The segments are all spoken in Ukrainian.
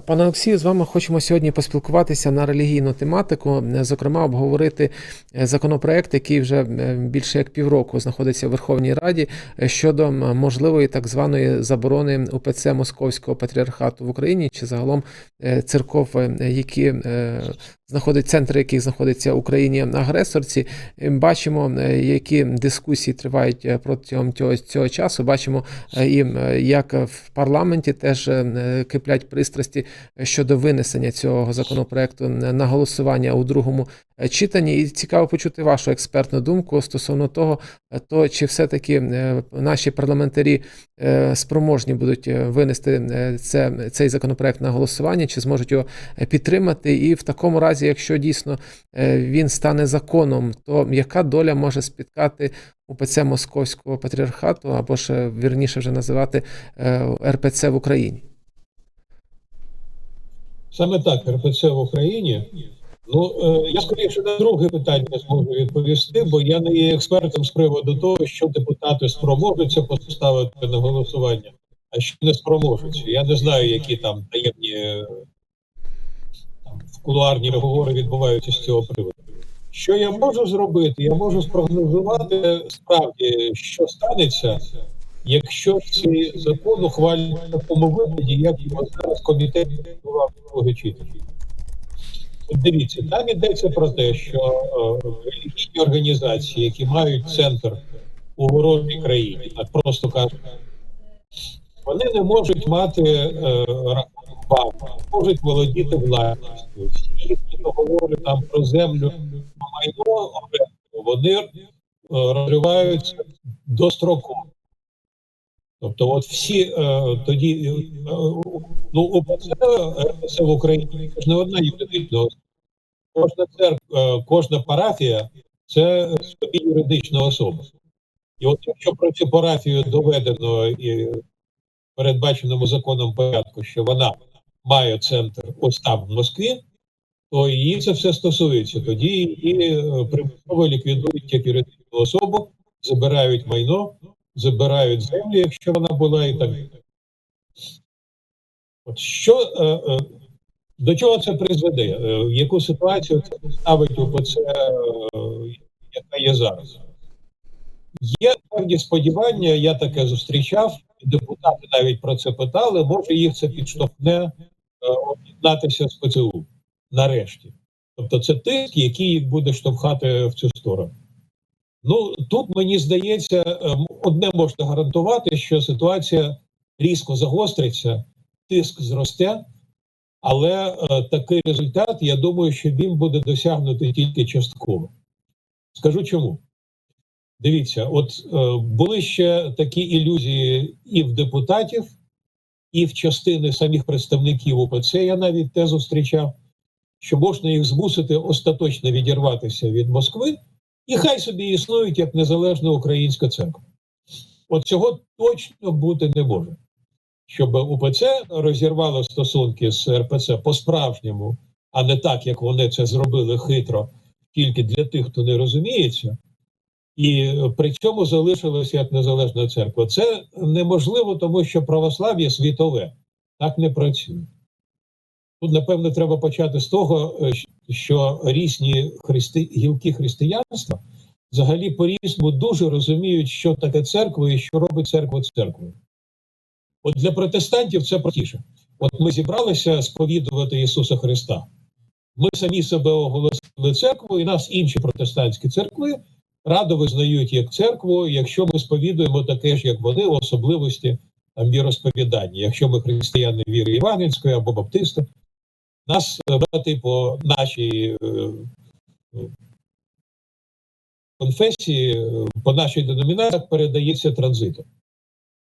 Пане Олексію, з вами хочемо сьогодні поспілкуватися на релігійну тематику, е, зокрема, обговорити е, законопроект, який вже е, більше як півроку знаходиться в Верховній Раді е, щодо можливої так званої заборони УПЦ Московського патріархату в Україні чи загалом е, церков, е, які знаходять центри, яких знаходиться в Україні агресорці. Е, Бачимо, е, які дискусії тривають е, протягом цього, цього часу. Бачимо і як в парламенті теж киплять пристрасті щодо винесення цього законопроекту на голосування у другому читанні. І цікаво почути вашу експертну думку стосовно того, то чи все-таки наші парламентарі спроможні будуть винести це, цей законопроект на голосування, чи зможуть його підтримати. І в такому разі, якщо дійсно е, він стане законом, то яка доля може спіткати УПЦ Московського патріархату, або ж вірніше вже називати е, РПЦ в Україні? Саме так, РПЦ в Україні. Ну, е, я скоріше на друге питання зможу відповісти, бо я не є експертом з приводу того, що депутати спроможуться поставити на голосування, а що не спроможуться. Я не знаю, які там таємні кулуарні розговори відбуваються з цього приводу. Що я можу зробити? Я можу спрогнозувати справді, що станеться, якщо цей закон ухвалять в такому вигляді, як його зараз комітет відбував друге читання. Дивіться, там йдеться про те, що е, релігійні організації, які мають центр у ворожій країні, так просто кажуть, вони не можуть мати е, рахунок банку, можуть володіти власністю. Всі їхні договори там про землю, майно вони е, розриваються достроково. Тобто, от всі е, тоді е, ну РПЦ в Україні це ж не одна юридична особа. Кожна церква, кожна парафія це собі юридична особа. І от якщо про цю парафію доведено і передбаченому законом порядку, що вона має центр ось там в Москві, то її це все стосується. Тоді її е, примусово ліквідують як юридичну особу, забирають майно, забирають землю, якщо вона була, і так. От що е, е, до чого це призведе? Яку ситуацію це поставить УПЦ, яка є зараз? Є певні сподівання, я таке зустрічав, депутати навіть про це питали. Може, їх це підштовхне об'єднатися з ПЦУ нарешті. Тобто, це тиск, який буде штовхати в цю сторону. Ну тут мені здається, е, одне можна гарантувати, що ситуація різко загостриться, тиск зросте, але е, такий результат, я думаю, що він буде досягнути тільки частково. Скажу чому. Дивіться, от е, були ще такі ілюзії і в депутатів, і в частини самих представників УПЦ. Я навіть те зустрічав, що можна їх змусити остаточно відірватися від Москви, і хай собі існують як незалежна українська церква. От цього точно бути не може. Щоб УПЦ розірвало стосунки з РПЦ по-справжньому, а не так, як вони це зробили хитро, тільки для тих, хто не розуміється, і при цьому залишилося як незалежна церква. Це неможливо, тому що православ'я світове так не працює. Тут, напевно, треба почати з того, що різні христи... гілки християнства взагалі по-різному дуже розуміють, що таке церква і що робить церква церквою. От для протестантів це простіше. От ми зібралися сповідувати Ісуса Христа. Ми самі себе оголосили церквою, і нас інші протестантські церкви радо визнають як церкву, якщо ми сповідуємо таке ж, як вони, особливості там, віросповідання. Якщо ми християни віри Євангельської або баптисти, нас е, брати по нашій е, е, конфесії, по нашій деномінації передається транзитом.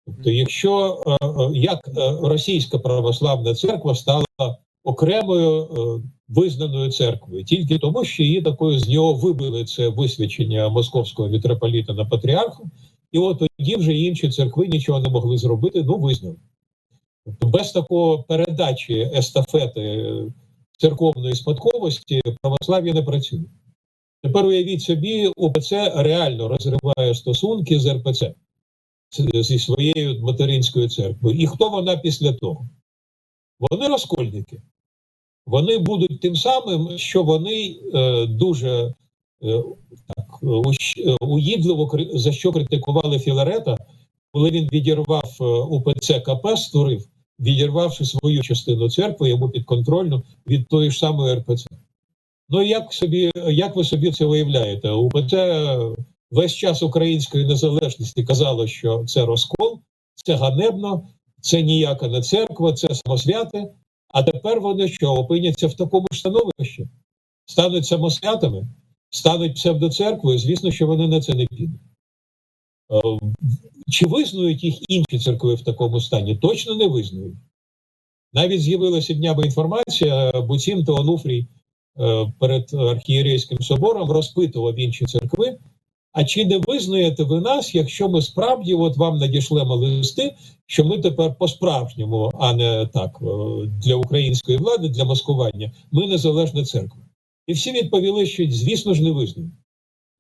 Тобто, якщо як російська православна церква стала окремою визнаною церквою, тільки тому, що її такою з нього вибили це висвячення московського митрополіта на патріарха, і от тоді вже інші церкви нічого не могли зробити, ну визнали. Тобто без такого передачі естафети е, церковної спадковості православ'я не працює. Тепер уявіть собі, УПЦ реально розриває стосунки з РПЦ зі своєю материнською церквою. І хто вона після того? Вони розкольники. Вони будуть тим самим, що вони е, дуже е, так, е, уїдливо за що критикували Філарета, коли він відірвав е, УПЦ КП, створив, відірвавши свою частину церкви, йому підконтрольну від тої ж самої РПЦ. Ну як собі, як ви собі це уявляєте? УПЦ весь час української незалежності казало, що це розкол, це ганебно, це ніяка не церква, це самосвяти. А тепер вони що опиняться в такому становищі, стануть самосвятами, стануть псевдоцерквою. Звісно, що вони на це не підуть. Е, Чи визнають їх інші церкви в такому стані? Точно не визнають. Навіть з'явилася днями інформація, буцімто Онуфрій е, перед архієрейським собором розпитував інші церкви. А чи не визнаєте ви нас, якщо ми справді от вам надішлемо листи, що ми тепер по-справжньому, а не так е, для української влади, для маскування, ми незалежна церква? І всі відповіли, що звісно ж не визнають.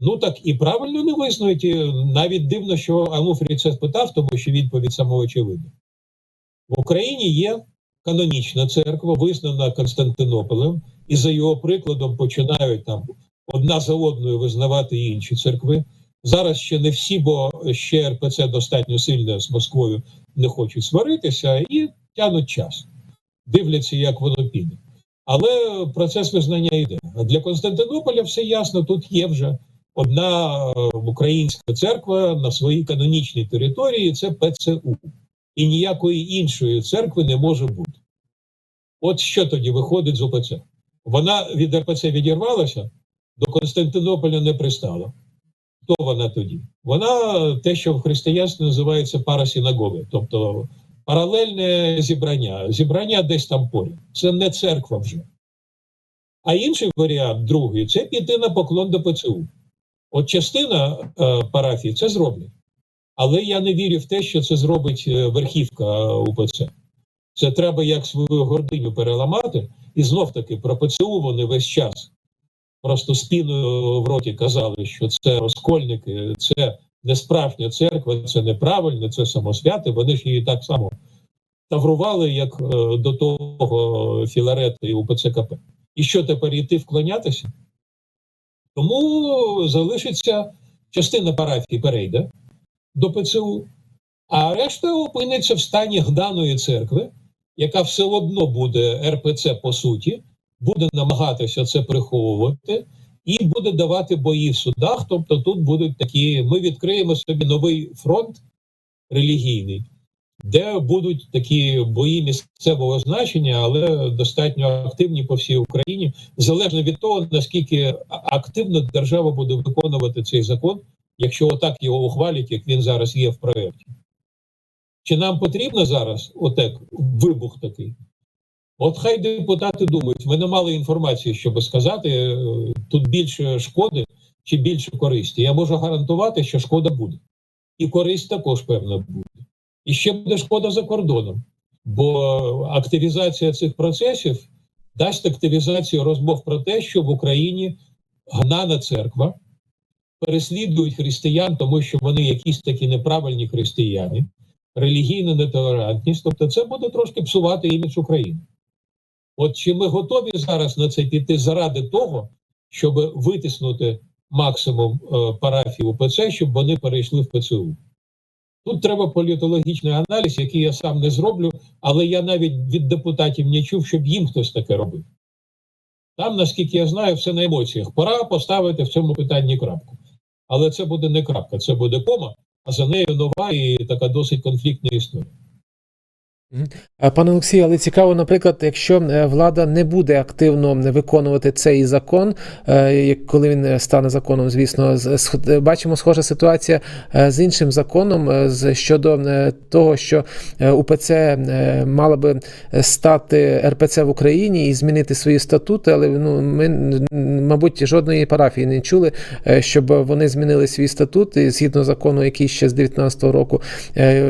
Ну так і правильно не визнають. І навіть дивно, що Ануфрій це спитав, тому що відповідь самоочевидна. В Україні є канонічна церква, визнана Константинополем, і за його прикладом починають там одна за одною визнавати інші церкви. Зараз ще не всі, бо ще РПЦ достатньо сильно з Москвою не хочуть сваритися і тянуть час, дивляться, як воно піде. Але процес визнання йде. Для Константинополя все ясно, тут є вже одна е, українська церква на своїй канонічній території це ПЦУ. І ніякої іншої церкви не може бути. От що тоді виходить з ОПЦ? Вона від РПЦ відірвалася, до Константинополя не пристала. Хто вона тоді? Вона те, що в християнстві називається парасинагоги, тобто паралельне зібрання, зібрання десь там поряд. Це не церква вже. А інший варіант, другий, це піти на поклон до ПЦУ. От частина е, парафії це зроблять. Але я не вірю в те, що це зробить е, верхівка УПЦ. Це треба як свою гординю переламати, і знов таки про ПЦУ вони весь час просто спіною в роті казали, що це розкольники, це не справжня церква, це неправильно, це самосвяти. Вони ж її так само таврували, як е, до того Філарета і УПЦ КП. І що тепер йти вклонятися? Тому залишиться частина парафії перейде до ПЦУ, а решта опиниться в стані гданої церкви, яка все одно буде РПЦ по суті, буде намагатися це приховувати і буде давати бої в судах. Тобто, тут будуть такі: ми відкриємо собі новий фронт релігійний, де будуть такі бої місцевого значення, але достатньо активні по всій Україні, залежно від того, наскільки активно держава буде виконувати цей закон, якщо отак його ухвалять, як він зараз є в проєкті. Чи нам потрібно зараз отак вибух такий? От хай депутати думають, ми не мали інформації, щоб сказати, е, тут більше шкоди чи більше користі. Я можу гарантувати, що шкода буде. І користь також певна буде. І ще буде шкода за кордоном, бо активізація цих процесів дасть активізацію розмов про те, що в Україні гнана церква переслідують християн, тому що вони якісь такі неправильні християни, релігійна нетолерантність. Тобто, це буде трошки псувати імідж України. От чи ми готові зараз на це піти заради того, щоб витиснути максимум е, парафій УПЦ, щоб вони перейшли в ПЦУ? Тут треба політологічний аналіз, який я сам не зроблю, але я навіть від депутатів не чув, щоб їм хтось таке робив. Там, наскільки я знаю, все на емоціях. Пора поставити в цьому питанні крапку. Але це буде не крапка, це буде кома, а за нею нова і така досить конфліктна історія. Пане Олексію, але цікаво, наприклад, якщо е, влада не буде активно виконувати цей закон, е, коли він е, стане законом, звісно, бачимо схожа ситуація з іншим законом щодо того, що УПЦ мала би стати РПЦ в Україні і змінити свої статути, але ну ми, мабуть, жодної парафії не чули, щоб вони змінили свій статут згідно закону, який ще з 19-го року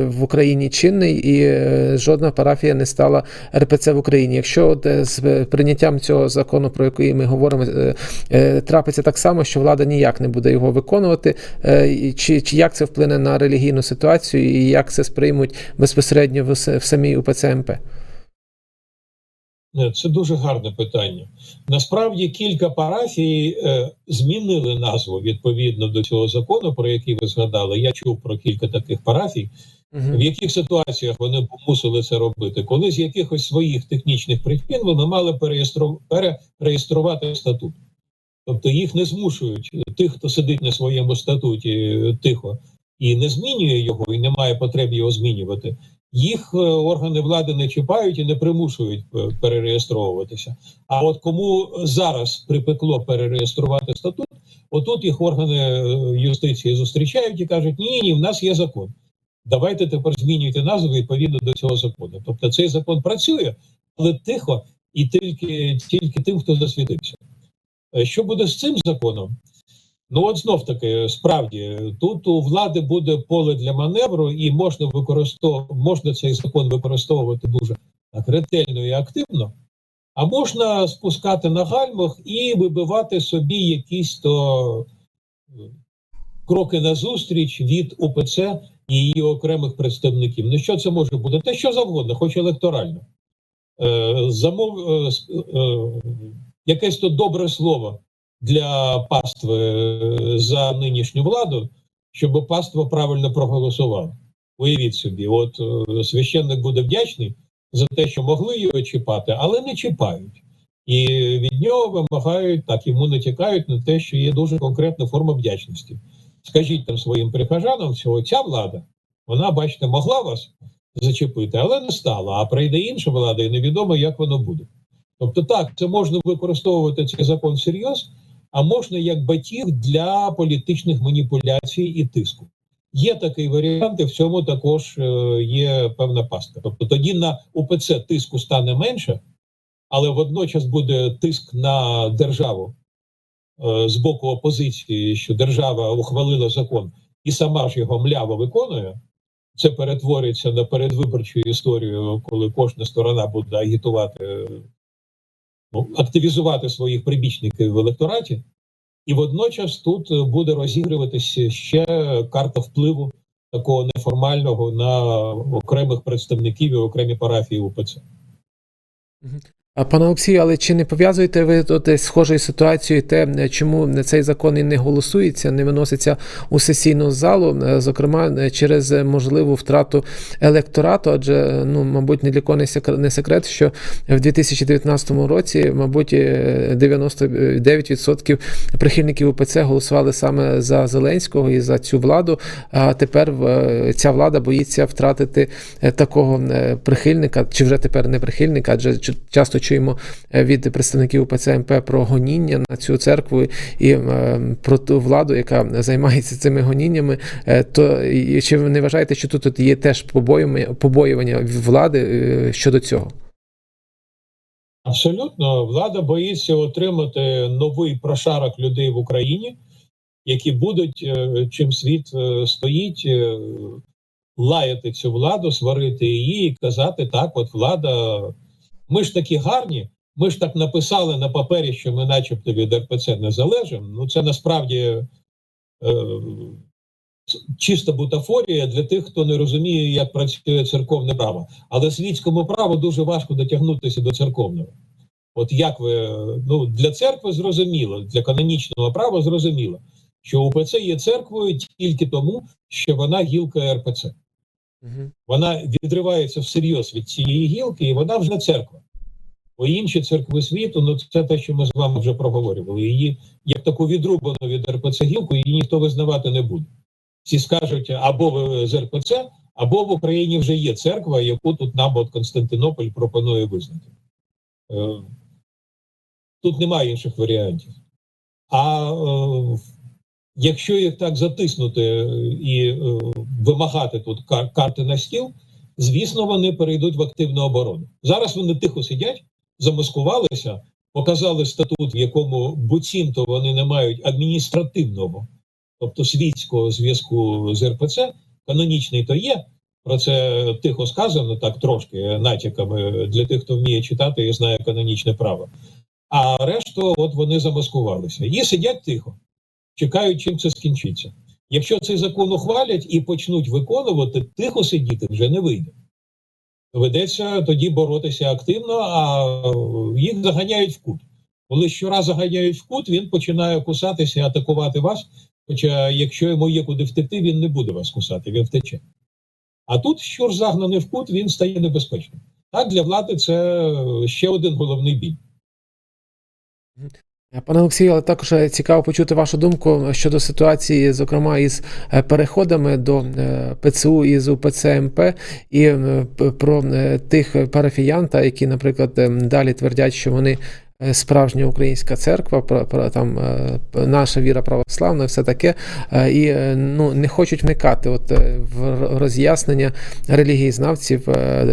в Україні чинний, і жодна парафія не стала РПЦ в Україні. Якщо от, е, з прийняттям цього закону, про який ми говоримо, е, е, трапиться так само, що влада ніяк не буде його виконувати, е, чи, чи як це вплине на релігійну ситуацію, і як це сприймуть безпосередньо в, в самій УПЦ МП? Е, Це дуже гарне питання. Насправді кілька парафій е, змінили назву відповідно до цього закону, про який ви згадали. Я чув про кілька таких парафій. В яких ситуаціях вони мусили це робити? Коли з якихось своїх технічних причин вони мали перереєструвати статут. Тобто їх не змушують тих, хто сидить на своєму статуті е, тихо і не змінює його, і не має потреби його змінювати. Їх е, органи влади не чіпають і не примушують е, перереєстровуватися. А от кому зараз припекло перереєструвати статут, отут їх органи е, юстиції зустрічають і кажуть: ні, ні, в нас є закон. Давайте тепер змінюйте назву відповідно до цього закону. Тобто цей закон працює, але тихо і тільки, тільки тим, хто засвітився. Що буде з цим законом? Ну, от знов таки, справді, тут у влади буде поле для маневру, і можна використовувати, можна цей закон використовувати дуже ретельно і активно, а можна спускати на гальмах і вибивати собі якісь то е, кроки назустріч від УПЦ і її окремих представників. Ну що це може бути? Те, що завгодно, хоч електорально. Е, замов, е, е, якесь то добре слово для пастви е, за нинішню владу, щоб паство правильно проголосувало. Уявіть собі, от е, священник буде вдячний за те, що могли його чіпати, але не чіпають. І від нього вимагають, так йому натякають на те, що є дуже конкретна форма вдячності. Скажіть там своїм прихожанам, що ця влада, вона, бачите, могла вас зачепити, але не стала. А прийде інша влада, і невідомо, як воно буде. Тобто, так, це можна використовувати цей закон всерйоз, а можна як батіг для політичних маніпуляцій і тиску. Є такий варіант, і в цьому також е, є певна пастка. Тобто тоді на УПЦ тиску стане менше, але водночас буде тиск на державу е, з боку опозиції, що держава ухвалила закон і сама ж його мляво виконує. Це перетвориться на передвиборчу історію, коли кожна сторона буде агітувати, активізувати своїх прибічників в електораті, і водночас тут е, буде розігруватися ще карта впливу такого неформального на окремих представників і окремі парафії УПЦ. Пане Олексію, але чи не пов'язуєте ви тут схожою ситуацією те, чому цей закон і не голосується, не виноситься у сесійну залу, е, зокрема е, через е, можливу втрату електорату? Адже ну, мабуть, ні для кого не не секрет, що в 2019 році, мабуть, е, 99% прихильників УПЦ голосували саме за Зеленського і за цю владу. А тепер е, ця влада боїться втратити е, такого е, прихильника, чи вже тепер не прихильника, адже часто чуємо е, від представників УПЦ МП про гоніння на цю церкву і е, про ту владу, яка займається цими гоніннями. Е, То чи ви не вважаєте, що тут є теж побоювання, влади е, щодо цього? Абсолютно, влада боїться отримати новий прошарок людей в Україні, які будуть, чим світ стоїть, лаяти цю владу, сварити її і казати: так, от влада, ми ж такі гарні, ми ж так написали на папері, що ми, начебто, від РПЦ не залежимо. Ну, це насправді е, чиста бутафорія для тих, хто не розуміє, як працює церковне право. Але світському праву дуже важко дотягнутися до церковного. От як ви ну для церкви зрозуміло, для канонічного права зрозуміло, що УПЦ є церквою тільки тому, що вона гілка РПЦ. Вона відривається всерйоз від цієї гілки, і вона вже церква. Бо інші церкви світу, ну це те, що ми з вами вже проговорювали. Її як таку відрубану від РПЦ гілку, її ніхто визнавати не буде. Всі скажуть, або ви з РПЦ, або в Україні вже є церква, яку тут нам от Константинополь пропонує визнати. Е, Тут немає інших варіантів. А е, якщо їх так затиснути і е, вимагати тут карти на стіл, звісно, вони перейдуть в активну оборону. Зараз вони тихо сидять, замаскувалися, показали статут, в якому буцімто вони не мають адміністративного, тобто світського зв'язку з РПЦ. Канонічний то є. Про це тихо сказано, так трошки натяками для тих, хто вміє читати і знає канонічне право. А решту, от вони замаскувалися і сидять тихо, чекають, чим це скінчиться. Якщо цей закон ухвалять і почнуть виконувати, тихо сидіти вже не вийде. Доведеться тоді боротися активно, а їх заганяють в кут. Коли щораз заганяють в кут, він починає кусатися і атакувати вас. Хоча, якщо йому є куди втекти, він не буде вас кусати, він втече. А тут щур загнаний в кут, він стає небезпечним. Так, для влади це ще один головний біль. Пане Олексію, але також е, цікаво почути вашу думку щодо ситуації, зокрема із е, переходами до е, ПЦУ із УПЦ МП і е, про е, тих парафіян, та які, наприклад, е, далі твердять, що вони е, справжня українська церква, там е, наша віра православна, все таке, е, і е, ну не хочуть вникати от е, в роз'яснення релігієзнавців, е,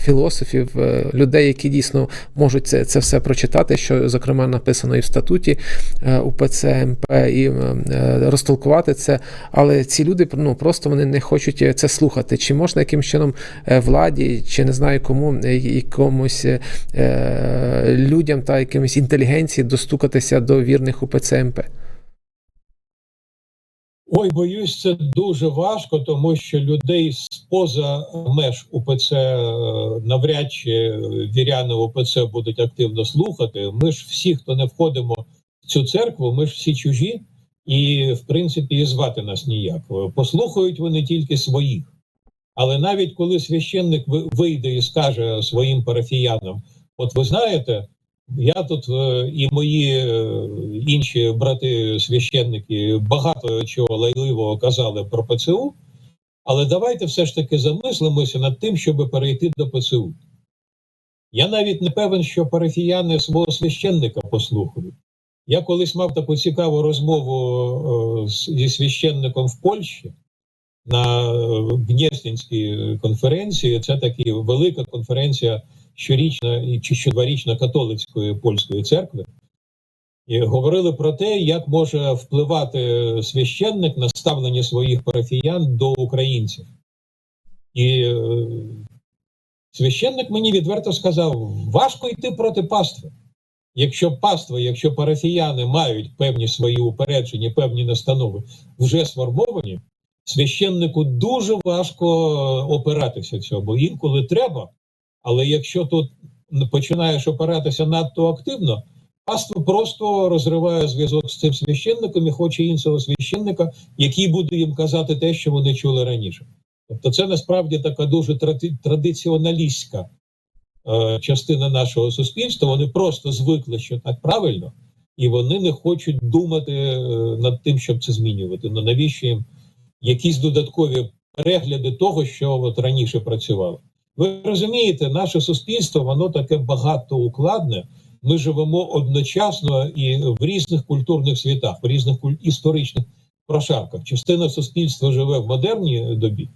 філософів, е, людей, які дійсно можуть це, це все прочитати, що зокрема написано і в статуті е, УПЦ МП, і е, розтолкувати це. Але ці люди ну просто вони не хочуть це слухати. Чи можна якимось чином е, владі, чи не знаю кому, е, якомусь е, людям та якимось інтелігенції достукатися до вірних УПЦ МП? Ой, боюсь, це дуже важко, тому що людей поза меж УПЦ е, навряд чи віряни УПЦ будуть активно слухати. Ми ж всі, хто не входимо в цю церкву, ми ж всі чужі, і в принципі і звати нас ніяк. Послухають вони тільки своїх. Але навіть коли священник вийде і скаже своїм парафіянам: от ви знаєте, я тут е, і мої е, інші брати священники багато чого лайливого казали про ПЦУ, але давайте все ж таки замислимося над тим, щоб перейти до ПЦУ. Я навіть не певен, що парафіяни свого священника послухають. Я колись мав таку цікаву розмову е, зі священником в Польщі на Гнєстинській конференції. Це така велика конференція щорічна чи щодворічна католицької польської церкви. І говорили про те, як може впливати священник на ставлення своїх парафіян до українців. І е, священник мені відверто сказав: важко йти проти пастви. Якщо паства, якщо парафіяни мають певні свої упередження, певні настанови вже сформовані, священнику дуже важко опиратися цього, бо інколи треба. Але якщо тут починаєш опиратися надто активно, паство просто розриває зв'язок з цим священником і хоче іншого священника, який буде їм казати те, що вони чули раніше. Тобто, це насправді така дуже тради- традиціоналістська е, частина нашого суспільства. Вони просто звикли, що так правильно, і вони не хочуть думати е, над тим, щоб це змінювати. Ну навіщо їм якісь додаткові перегляди того, що от раніше працювало? Ви розумієте, наше суспільство воно таке багатоукладне. Ми живемо одночасно і в різних культурних світах, в різних історичних прошарках. Частина суспільства живе в модерній добі,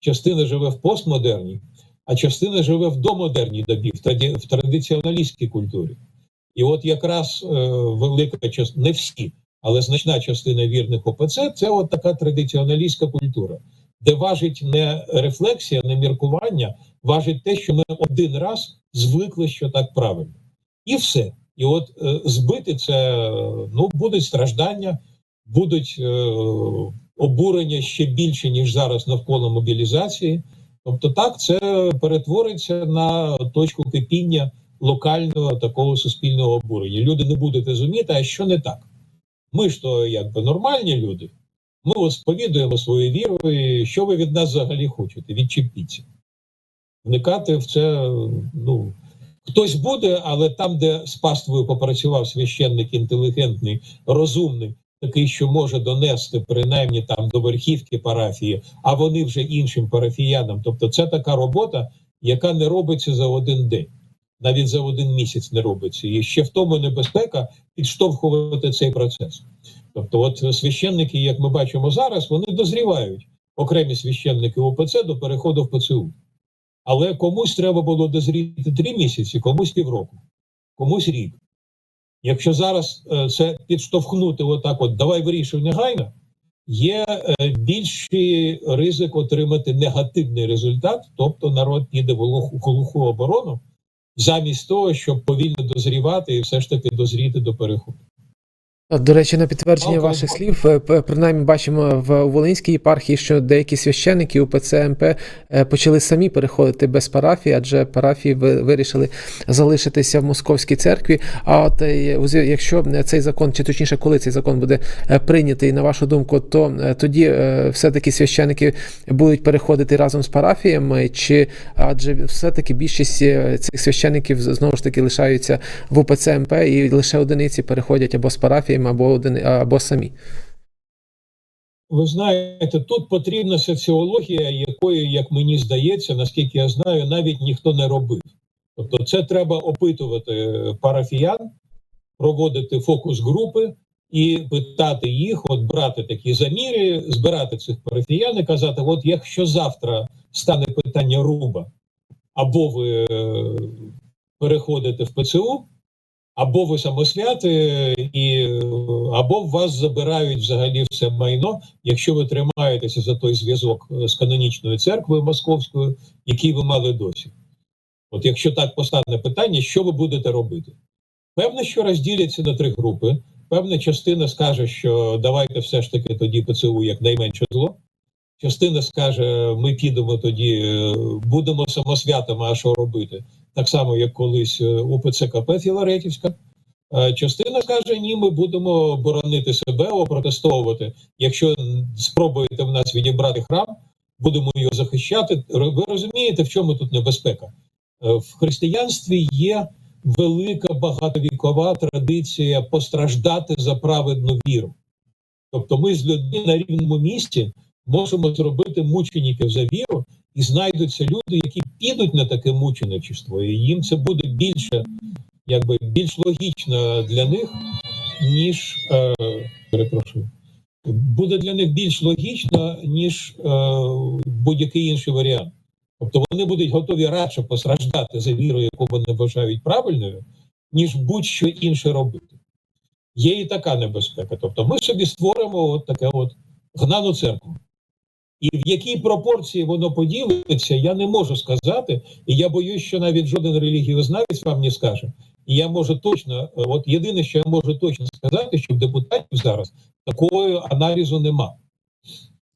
частина живе в постмодерній, а частина живе в домодерній добі, в, траді... в традиціоналістській культурі. І от якраз е, велика частина, не всі, але значна частина вірних ОПЦ це от така традиціоналістська культура, де важить не рефлексія, не міркування, важить те, що ми один раз звикли, що так правильно. І все. І от е, збити це е, ну будуть страждання, будуть е, обурення ще більше, ніж зараз навколо мобілізації. Тобто, так це перетвориться на точку кипіння локального такого суспільного обурення. Люди не будуть розуміти, а що не так. Ми ж то якби нормальні люди. Ми от сповідуємо свою віру, і що ви від нас взагалі хочете? Відчепіться. Вникати в це, ну, хтось буде, але там, де з паствою попрацював священник інтелігентний, розумний, такий, що може донести принаймні там до верхівки парафії, а вони вже іншим парафіянам. Тобто, це така робота, яка не робиться за один день, навіть за один місяць не робиться. І ще в тому небезпека підштовхувати цей процес. Тобто, от священники, як ми бачимо зараз, вони дозрівають окремі священники УПЦ до переходу в ПЦУ. Але комусь треба було дозріти три місяці, комусь півроку, комусь рік. Якщо зараз е, це підштовхнути, отак, от давай вирішуй негайно, є е, більший ризик отримати негативний результат, тобто народ піде в глуху, глуху оборону, замість того, щоб повільно дозрівати і все ж таки дозріти до переходу. До речі, на підтвердження Алкоголь. ваших слів, е, принаймні бачимо в у Волинській єпархії, що деякі священники УПЦ МП е, почали самі переходити без парафії, адже парафії ви- вирішили залишитися в московській церкві. А от е, у якщо цей закон, чи точніше, коли цей закон буде прийнятий, на вашу думку, то тоді все-таки священики будуть переходити разом з парафіями, чи адже все-таки більшість цих священиків знову ж таки лишаються в УПЦ МП і лише одиниці переходять або з парафіями, або один, або самі. Ви знаєте, тут потрібна соціологія, якої, як мені здається, наскільки я знаю, навіть ніхто не робив. Тобто, це треба опитувати парафіян, проводити фокус-групи і питати їх, от брати такі заміри, збирати цих парафіян і казати: от якщо завтра стане питання руба, або ви е, переходите в ПЦУ, або ви самосвяти, і, або вас забирають взагалі все майно, якщо ви тримаєтеся за той зв'язок е, з канонічною церквою московською, який ви мали досі. От якщо так постане питання, що ви будете робити? Певно, що розділяться на три групи. Певна частина скаже, що давайте все ж таки тоді ПЦУ як найменше зло. Частина скаже, ми підемо тоді, е, будемо самосвятами, а що робити? Так само, як колись е, УПЦ Філаретівська. Е, Частина скаже, ні, ми будемо боронити себе, опротестовувати. Якщо спробуєте в нас відібрати храм, будемо його захищати. Ви розумієте, в чому тут небезпека? Е, В християнстві є велика багатовікова традиція постраждати за праведну віру. Тобто, ми з людьми на рівному місці можемо зробити мучеників за віру, і знайдуться люди, які підуть на таке мученичество, і їм це буде більше, якби більш логічно для них, ніж е, перепрошую, буде для них більш логічно, ніж е, будь-який інший варіант. Тобто вони будуть готові радше постраждати за віру, яку вони вважають правильною, ніж будь-що інше робити. Є і така небезпека. Тобто, ми собі створимо от таке от гнану церкву. І в якій пропорції воно поділиться, я не можу сказати. І я боюсь, що навіть жоден релігіознавець вам не скаже. І я можу точно, от єдине, що я можу точно сказати, що в депутатів зараз такого аналізу нема.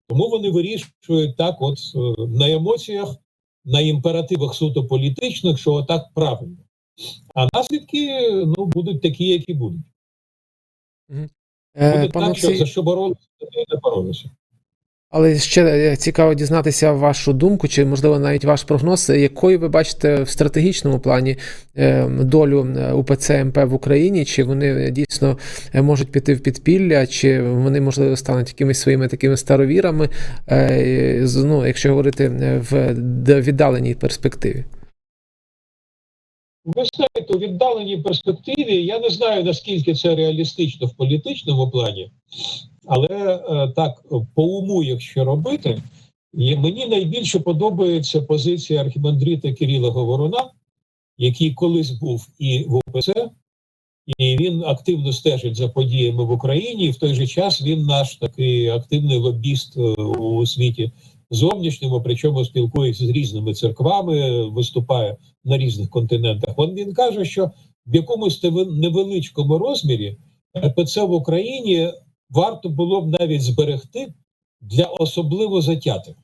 Тому вони вирішують так, от е, на емоціях, на імперативах суто політичних, що отак правильно. А наслідки ну, будуть такі, які будуть. Е, Буде пане так, що за що боролися, те не боролися. Але ще е, цікаво дізнатися вашу думку, чи можливо навіть ваш прогноз, якою ви бачите в стратегічному плані е, долю е, УПЦ МП в Україні, чи вони дійсно е, можуть піти в підпілля, чи вони можливо стануть якимись своїми такими старовірами, е, ну, якщо говорити е, в віддаленій перспективі. Ви знаєте, у віддаленій перспективі я не знаю наскільки це реалістично в політичному плані, але е, так по уму, якщо робити, і мені найбільше подобається позиція архімандрита Кирила Говоруна, який колись був і в ОПЦ, і він активно стежить за подіями в Україні. І в той же час він наш такий активний лобіст е, у світі зовнішньому, причому спілкується з різними церквами, виступає на різних континентах. Он він каже, що в якомусь неве- невеличкому розмірі ПЦ в Україні варто було б навіть зберегти для особливо затятих.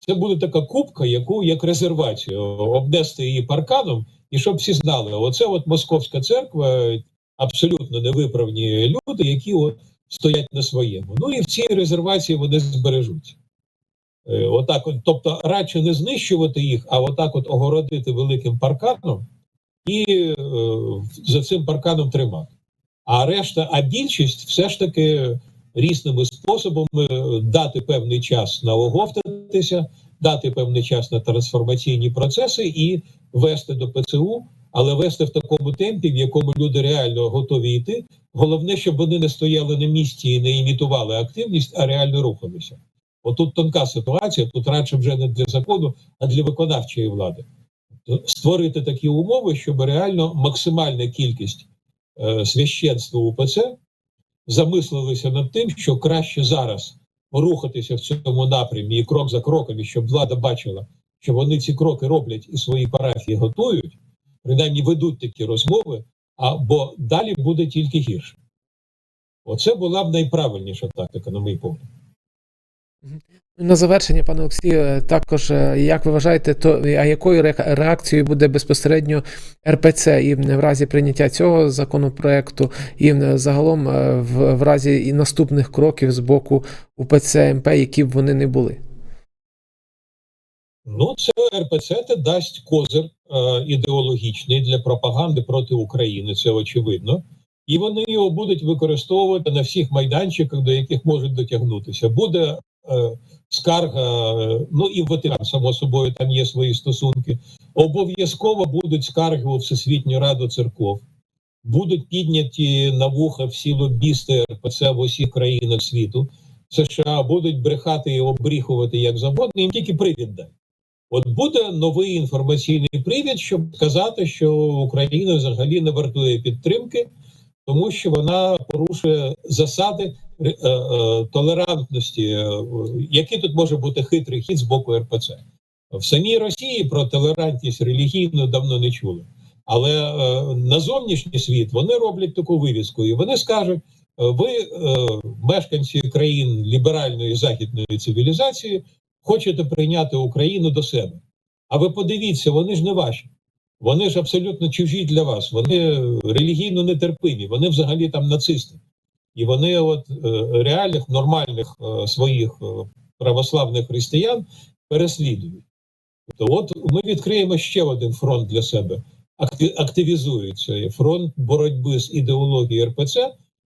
Це буде така кубка, яку як резервацію обнести її парканом, і щоб всі знали, оце от московська церква, абсолютно невиправні люди, які от стоять на своєму. Ну і в цій резервації вони збережуться. Е, Отак, от, тобто, радше не знищувати їх, а отак от огородити великим парканом і е, за цим парканом тримати. А решта, а більшість все ж таки різними способами дати певний час на оговтатися, дати певний час на трансформаційні процеси і вести до ПЦУ, але вести в такому темпі, в якому люди реально готові йти. Головне, щоб вони не стояли на місці і не імітували активність, а реально рухалися. Отут тонка ситуація, тут радше вже не для закону, а для виконавчої влади. Створити такі умови, щоб реально максимальна кількість е, священства УПЦ замислилися над тим, що краще зараз рухатися в цьому напрямі і крок за кроком, і щоб влада бачила, що вони ці кроки роблять і свої парафії готують, принаймні ведуть такі розмови, а бо далі буде тільки гірше. Оце була б найправильніша тактика, на мій погляд. На завершення, пане Олексію, також е, як ви вважаєте, то а якою реакцією буде безпосередньо РПЦ і в разі прийняття цього законопроекту, і е, загалом е, в, в разі і наступних кроків з боку УПЦ МП, які б вони не були? Ну, це РПЦ те дасть козир е, ідеологічний для пропаганди проти України, це очевидно. І вони його будуть використовувати на всіх майданчиках, до яких можуть дотягнутися. Буде е, скарга, е, ну і Ватикан, само собою, там є свої стосунки. Обов'язково будуть скарги у Всесвітню Раду церков. Будуть підняті на вуха всі лобісти РПЦ в усіх країнах світу. США будуть брехати і обріхувати як завгодно, їм тільки привід дай. От буде новий інформаційний привід, щоб сказати, що Україна взагалі не вартує підтримки, тому що вона порушує засади е, е, толерантності. Е, Який тут може бути хитрий хід з боку РПЦ? В самій Росії про толерантність релігійну давно не чули. Але е, на зовнішній світ вони роблять таку вивіску, і вони скажуть: е, ви, е, мешканці країн ліберальної західної цивілізації, хочете прийняти Україну до себе. А ви подивіться, вони ж не ваші. Вони ж абсолютно чужі для вас. Вони релігійно нетерпимі, вони взагалі там нацисти. І вони, от е, реальних, нормальних е, своїх е, православних християн переслідують. Тобто, от ми відкриємо ще один фронт для себе. Акти- Активізується фронт боротьби з ідеологією РПЦ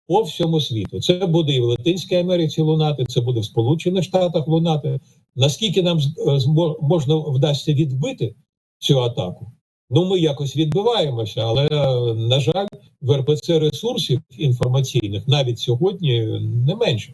по всьому світу. Це буде і в Латинській Америці лунати, це буде в Сполучених Штатах лунати. Наскільки нам можна вдасться відбити цю атаку? Ну, ми якось відбиваємося, але на жаль, в РПЦ ресурсів інформаційних навіть сьогодні не менше.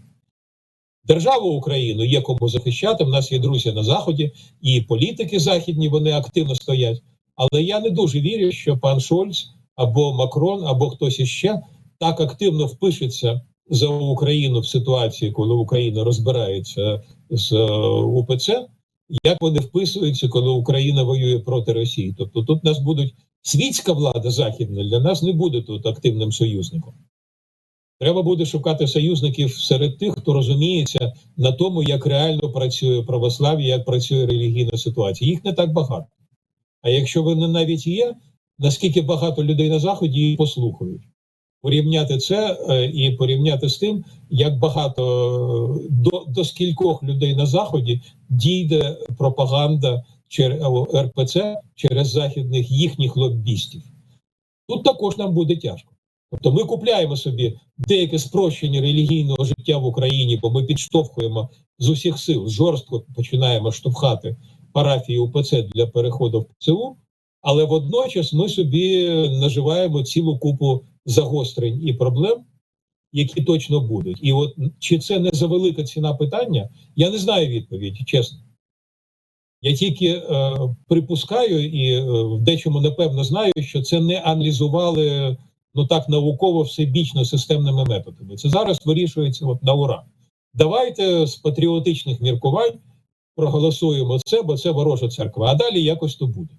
Державу Україну є кому захищати. В нас є друзі на заході, і політики західні вони активно стоять. Але я не дуже вірю, що пан Шольц або Макрон, або хтось іще так активно впишеться за Україну в ситуації, коли Україна розбирається з е, УПЦ, як вони вписуються, коли Україна воює проти Росії. Тобто тут нас будуть світська влада західна для нас не буде тут активним союзником. Треба буде шукати союзників серед тих, хто розуміється на тому, як реально працює православ'я, як працює релігійна ситуація. Їх не так багато. А якщо вони навіть є, наскільки багато людей на заході їх послухають? Порівняти це е, і порівняти з тим, як багато е, до, до скількох людей на заході дійде пропаганда через РПЦ через західних їхніх лоббістів. Тут також нам буде тяжко. Тобто ми купляємо собі деяке спрощення релігійного життя в Україні, бо ми підштовхуємо з усіх сил, жорстко починаємо штовхати парафії УПЦ для переходу в ПЦУ, але водночас ми собі наживаємо цілу купу загострень і проблем, які точно будуть. І от чи це не завелика ціна питання, я не знаю відповіді, чесно. Я тільки е, припускаю і е, в дечому напевно знаю, що це не аналізували ну так науково всебічно системними методами. Це зараз вирішується от на ура. Давайте з патріотичних міркувань проголосуємо це, бо це ворожа церква. А далі якось то буде.